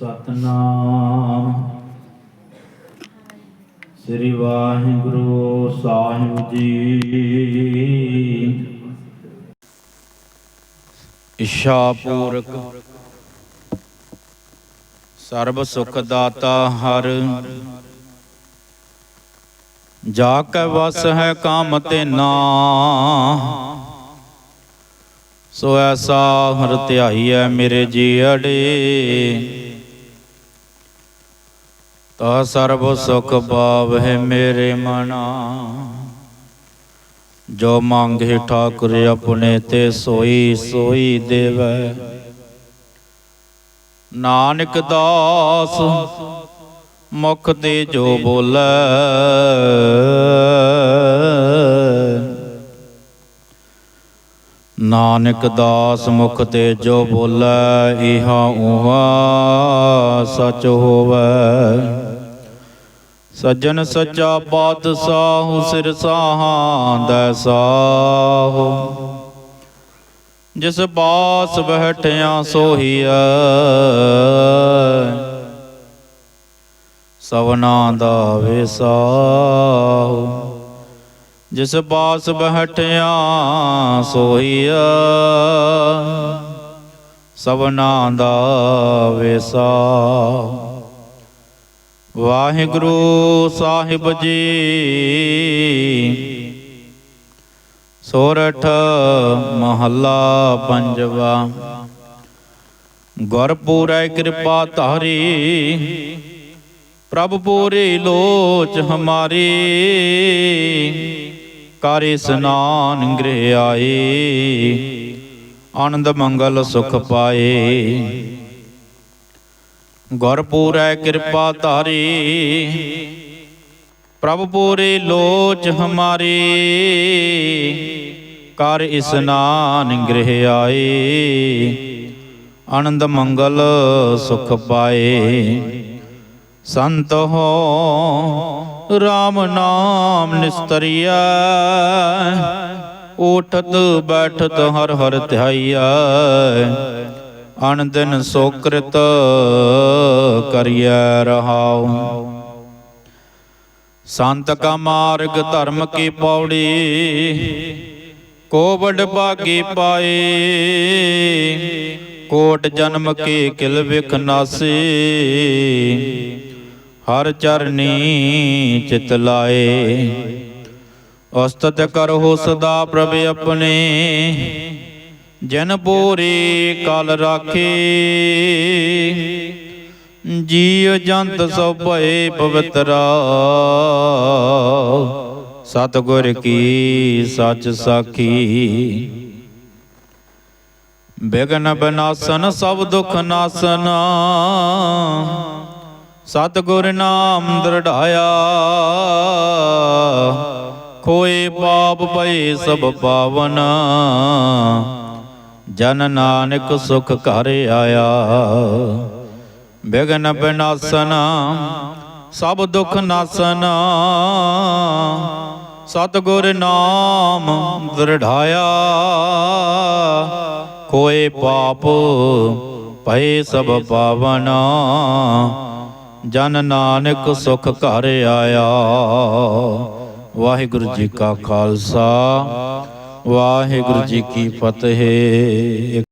ਸਤਨਾਮ। ਸ੍ਰੀ ਵਾਹਿਗੁਰੂ ਸਾਹਿਬ ਜੀ। ਇਸ਼ਾ ਪੂਰਕ ਸਰਬ ਸੁਖ ਦਾਤਾ ਹਰ। ਜਾ ਕੈ ਵਸ ਹੈ ਕਾਮ ਤੇ ਨਾ। ਸੋ ਐਸਾ ਹਰ ਹੈ ਮੇਰੇ ਜੀ ਅੜੇ। ਤਾ ਸਰਬ ਸੁਖ ਪਾਵਹਿ ਮੇਰੇ ਮਨਾ। ਜੋ ਮੰਗੇ ਠਾਕੁਰ ਆਪਣੇ ਤੇ ਸੋਈ ਸੋਈ ਦੇਵੈ। ਨਾਨਕ ਦਾਸ, ਮੁਖ ਤੇ ਜੋ ਬੋਲੇ। ਨਾਨਕ ਦਾਸ, ਮੁਖ ਤੇ ਜੋ ਬੋਲੇ, ਇਹਾ ਉਹਾ ਸਚ ਹੋਵੇ। ਸੱਜਣ ਸੱਚਾ ਪਾਤਸ਼ਾਹ ਸਿਰ ਸਾਹਾਂ ਦੈ ਸਾਹੋ। ਜਿਸ ਬਾਸ ਬਹਿਠਿਆ ਸੋਹੀਐ ਸਵਨਾ ਦਾ ਵਿਸਾਹੋ ਜਿਸ ਬਾਸ ਬਹਿਠਿਆ ਸੋਹੀਆ ਸਵਨਾ ਦਾ ਵਿਸਾ ਵਾਹਿਗੁਰੂ ਸਾਹਿਬ ਜੀ। ਸੋਰਠ ਮਹੱਲਾ ਪੰਜਵਾ। ਗੁਰਪੂਰੈ ਕਿਰਪਾ ਧਾਰੀ। ਪ੍ਰਭ ਪੂਰੀ ਲੋਚ ਹਮਾਰੀ। ਕਰ ਇਸਨਾਨ ਗ੍ਰਹਿ ਆਏ ਆਨੰਦ ਮੰਗਲ ਸੁਖ ਪਾਏ। ਗੁਰ ਪੂਰੈ ਕਿਰਪਾ ਧਾਰੀ। ਪ੍ਰਭ ਪੂਰੀ ਲੋਚ ਹਮਾਰੀ। ਕਰ ਇਸਨਾਨ ਗ੍ਰਹਿ ਆਏ। ਆਨੰਦ ਮੰਗਲ ਸੁਖ ਪਾਏ। ਸੰਤ ਹੋ RAM ਨਾਮ ਨਿਸਤਰੀਆ ਉਠਤ ਬੈਠਤ ਹਰ ਹਰ ਧਿਆਈਆ ਅਨ ਦਿਨ ਸੋਕ੍ਰਿਤ ਕਰਿਐ ਰਹਾਉ। ਸੰਤ ਕਾ ਮਾਰਗ ਧਰਮ ਕੀ ਪੌੜੀ ਕੋ ਵਡ ਭਾਗੀ ਪਾਏ ਕੋਟ ਜਨਮ ਕੇ ਕਿਲ ਵਿਖ ਨਾਸੇ, ਹਰ ਚਰਨੀ ਚਿਤ ਲਾਏ। ਉਸਤਤ ਕਰੋ ਸਦਾ ਪ੍ਰਭ ਆਪਣੇ ਜਨ ਪੂਰੀ ਕਲ ਰਾਖੇ। ਜੀਵ ਜੰਤ ਸਭ ਭਏ ਪਵਿੱਤਰਾ। ਸਤਿਗੁਰ ਕੀ ਸੱਚ ਸਾਖੀ। ਬਿਗਨ ਬਨਾਸਨ, ਸਭ ਦੁਖ ਨਾਸਨ। ਸਤਿਗੁਰ ਨਾਮ ਦਰੜਾਇਆ। ਖੋਏ ਪਾਪ ਭਏ ਸਭ ਪਾਵਨ। ਜਨ ਨਾਨਕ ਸੁਖ ਘਰ ਆਇਆ। ਬਿਗਨ ਬਿਨਾਸਨ, ਸਭ ਦੁੱਖ ਨਾਸਨ। ਸਤਿਗੁਰ ਨਾਮ ਦਰੜਾਇਆ। ਕੋਏ ਪਾਪ ਭਏ ਸਭ ਪਾਵਨ। ਜਨ ਨਾਨਕ ਸੁਖ ਘਰ ਆਇਆ। ਵਾਹਿਗੁਰੂ ਜੀ ਕਾ ਖਾਲਸਾ। ਵਾਹਿਗੁਰੂ ਜੀ ਕੀ ਫਤਿਹ।